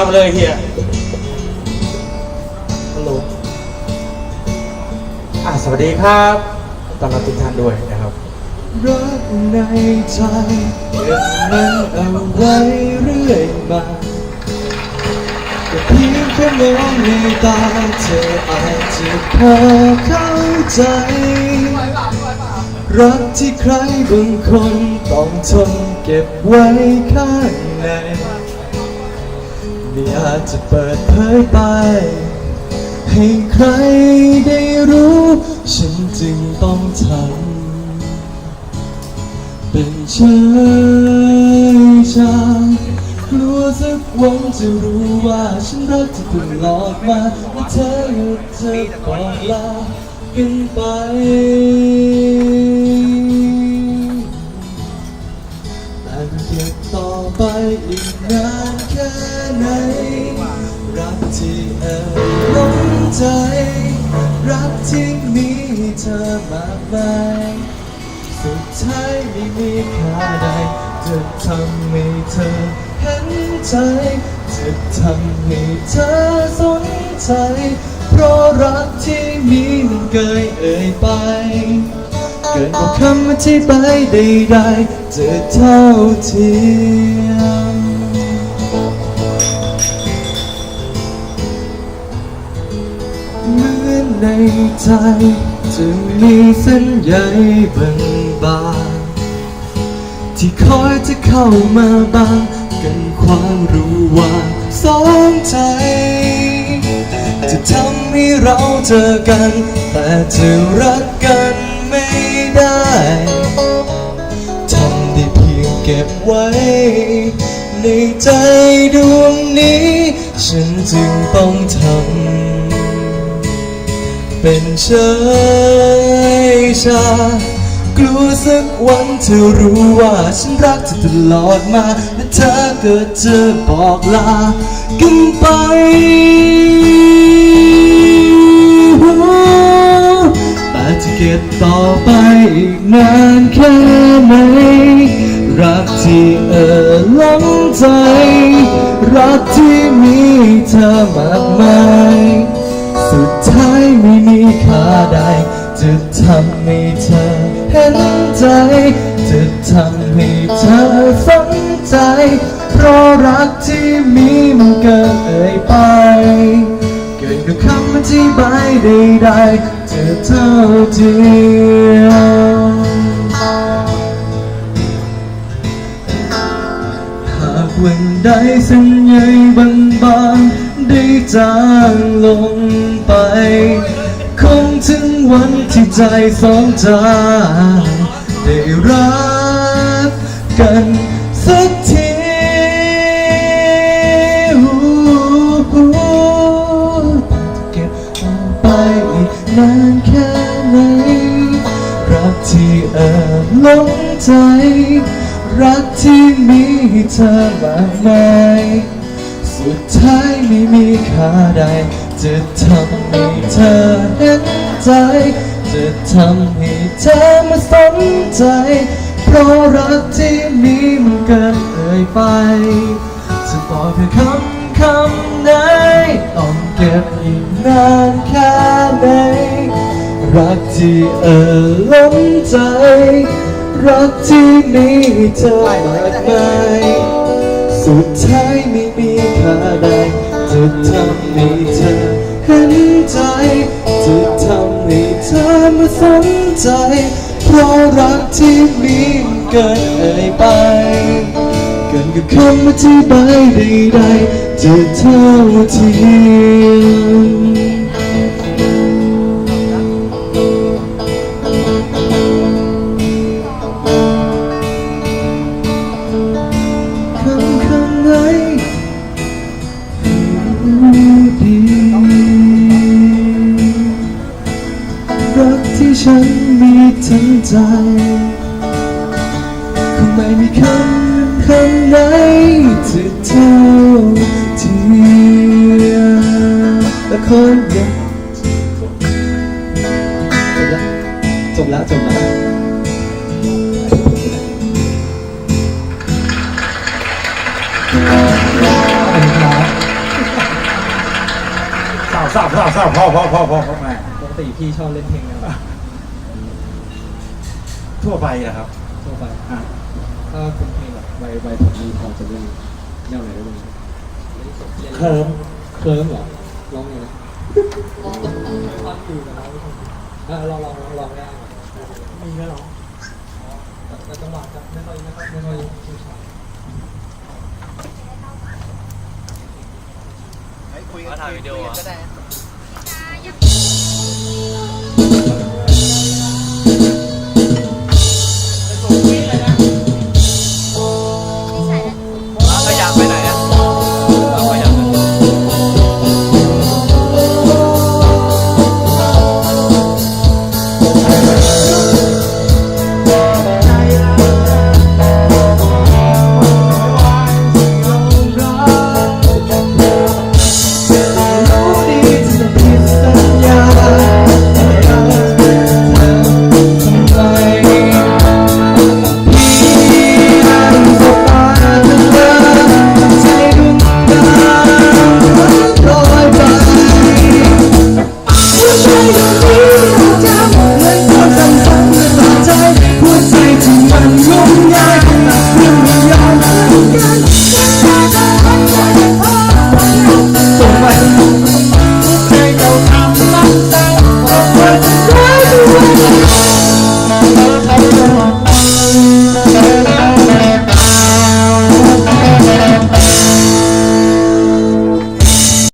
เอาเลยเฮียฮัลโหลอะสวัสดีครับตอนรับทุกท่านด้วยนะครับ รักในใจเก็บมันเอาไว้เรื่อยมาแต่เพียงแค่มองในตาเธออาจจะพอเข้าใจ รักที่ใครบางคนต้องทนเก็บไว้ข้างใน ไม่อาจจะเปิดเผยไป ให้ใครได้รู้ ฉันจึงต้องทำเป็นเชยชากลัวสักวันจะรู้ว่าฉันรักเธอตลอดมาและเธอเธอบอกลากันไป ไปอีกนานแค่ไหน รักที่เอ่ยล้นใจ รักที่มีเธอมากมายสุดท้ายไม่มีค่าใด จะทำให้เธอเห็นใจ จะทำให้เธอสนใจ เพราะรักที่มีมันเกยเอ่ยไป เกินกว่าคำอธิบายใดๆจะเท่าเทียมเหมือนในใจจะมีเส้นใยบางๆที่คอยจะเข้ามาบางกันความรู้ว่าสองใจ จะทำให้เราเจอกัน แต่จะรักกัน ไว้ ในใจดวงนี้ ฉันจึงต้องทำ เป็นเชยชากลัวสักวันเธอรู้ว่าฉันรักเธอตลอดมาและเธอเกิดจะบอกลากันไปแต่จะเก็บต่อไปอีกนานแค่ไหนรัก ที่เอ่อล้นใจ รักที่มีเธอมากมาย สุดท้ายไม่มีค่าใด จะทำให้เธอเห็นใจ จะทำให้เธอสนใจ เพราะรักที่มีมันเกินเอ่ยไป เกินกว่าคำอธิบายใดๆจะเท่าเทียม วันใดเสัญญาบางบางๆได้จางลงไป คงถึงวันที่ใจสองใจได้รักกันสักทีเก็บเอาไปอีกนานแค่ไหนรักที่เอ่อล้นใจ รักที่มีเธอมากมายสุดท้ายไม่มีค่าใด จะทำให้เธอเห็นใจ จะทำให้เธอมาสนใจ เพราะรักที่มีมันเกินเอ่ยไป จะบอกเพียงคำคำไหนต้องเก็บอีกนานแค่ไหนรักที่เอ่อล้นใจ รักที่มีเธอมากมายสุดท้ายไม่มีค่าใดจะทำให้เธอเห็นใจจะทำให้เธอมาสนใจ เพราะรักที่มีเกินเอ่ยไป เกินกับคำอธิบายใดๆจะเท่าเทียม ใจคงไม่มีคำคำไหนจะเท่าเทียมและคนยังจบแล้วจบแล้วจบแล้วขอบคุณครับทราบทราบทราบพ่อพ่อพ่อพ่อพ่อแม่ปกติพี่ชอบเล่นเพลงแนวไหน ทั่วไปนะครับทั่วไปอะถ้าเป็นเพลงแบบวัยวัยผมนี้พอจะเล่นแนวไหนได้บ้างเคิร์มเคลิ้มเหรอร้องไงนะฟังอยู่นะครับอะลองลองลองลองได้ไหมมีไหมหรอแต่จังหวะจะไม่ค่อยไม่ค่อยไม่ค่อยชิวชาญมาถ่ายวิดี